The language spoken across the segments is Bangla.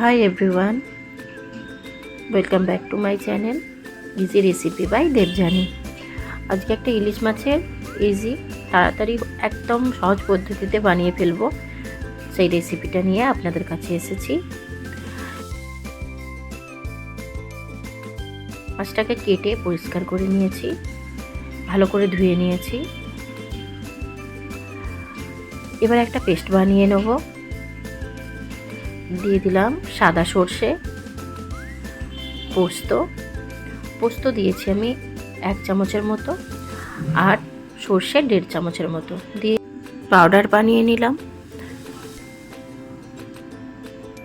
Hi everyone welcome back to my channel easy recipe by Debjani আজকে একটা ইলিশ মাছের ইজি তাড়াতাড়ি একদম সহজ পদ্ধতিতে বানিয়ে ফেলব। সেই রেসিপিটা নিয়ে আপনাদের কাছে এসেছি। মাছটাকে কেটে পরিষ্কার করে নিয়েছি, ভালো করে ধুয়ে নিয়েছি। এবার একটা পেস্ট বানিয়ে নেব। দিয়ে দিলাম সাদা সর্ষে, পোস্ত। পোস্ত দিয়েছি আমি এক চামচের মতো আর সর্ষে দেড় চামচের মতো। দিয়ে পাউডার বানিয়ে নিলাম।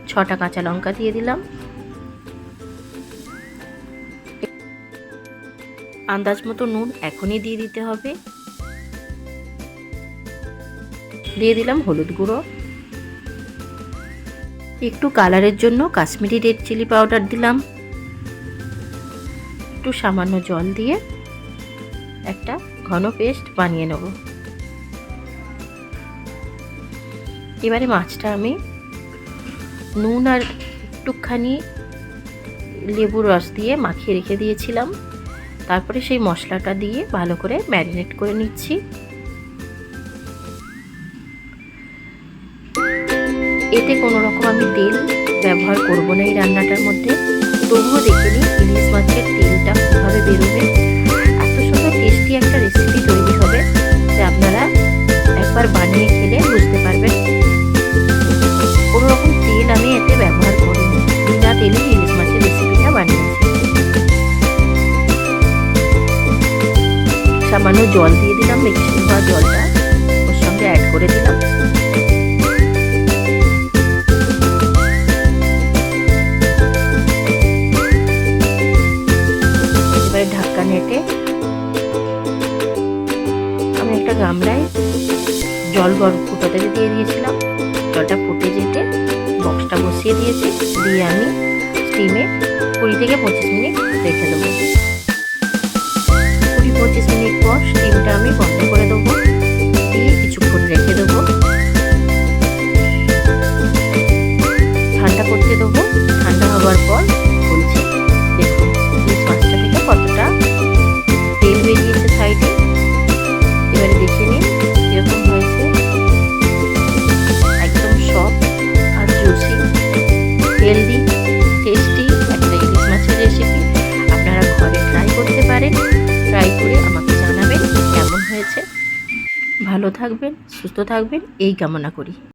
ছটা কাঁচা লঙ্কা দিয়ে দিলাম। আন্দাজ মতো নুন এখনই দিয়ে দিতে হবে। দিয়ে দিলাম হলুদ গুঁড়ো। একটু কালারের জন্য কাশ্মীরি রেড চিলি পাউডার দিলাম। একটু সামান্য জল দিয়ে একটা ঘন পেস্ট বানিয়ে নেব। এবারে মাছটা আমি নুন আর একটুখানি লেবুর রস দিয়ে মাখিয়ে রেখে দিয়েছিলাম। তারপরে সেই মশলাটা দিয়ে ভালো করে ম্যারিনেট করে নিচ্ছি। এতে কোনো রকম আমি তেল ব্যবহার করব না এই রান্নাটার মধ্যে। তবুও দেখে নিই ইলিশ মাছের তেলটা কীভাবে বেরোবে। এত সুন্দর টেস্টি একটা রেসিপি তৈরি হবে যে আপনারা একবার বানিয়ে খেলে বুঝতে পারবেন। কোনো রকম তেল আমি এতে ব্যবহার করিনি। বিনা তেলে ইলিশ মাছের রেসিপিটা বানিয়েছি। সামান্য জল দিয়ে দিলাম মিক্সিং বা জলটা ওর সঙ্গে অ্যাড করে দিলাম। গামলায় জল গরম ফুটোতে দিয়ে দিয়েছিলাম। জলটা ফুটে যেতে বক্সটা বসিয়ে দিয়েছি। দিয়ে আমি স্টিমে কুড়ি থেকে পঁচিশ মিনিট রেখে দেবো। ভালো থাকবেন সুস্থ থাকবেন এই কামনা করি।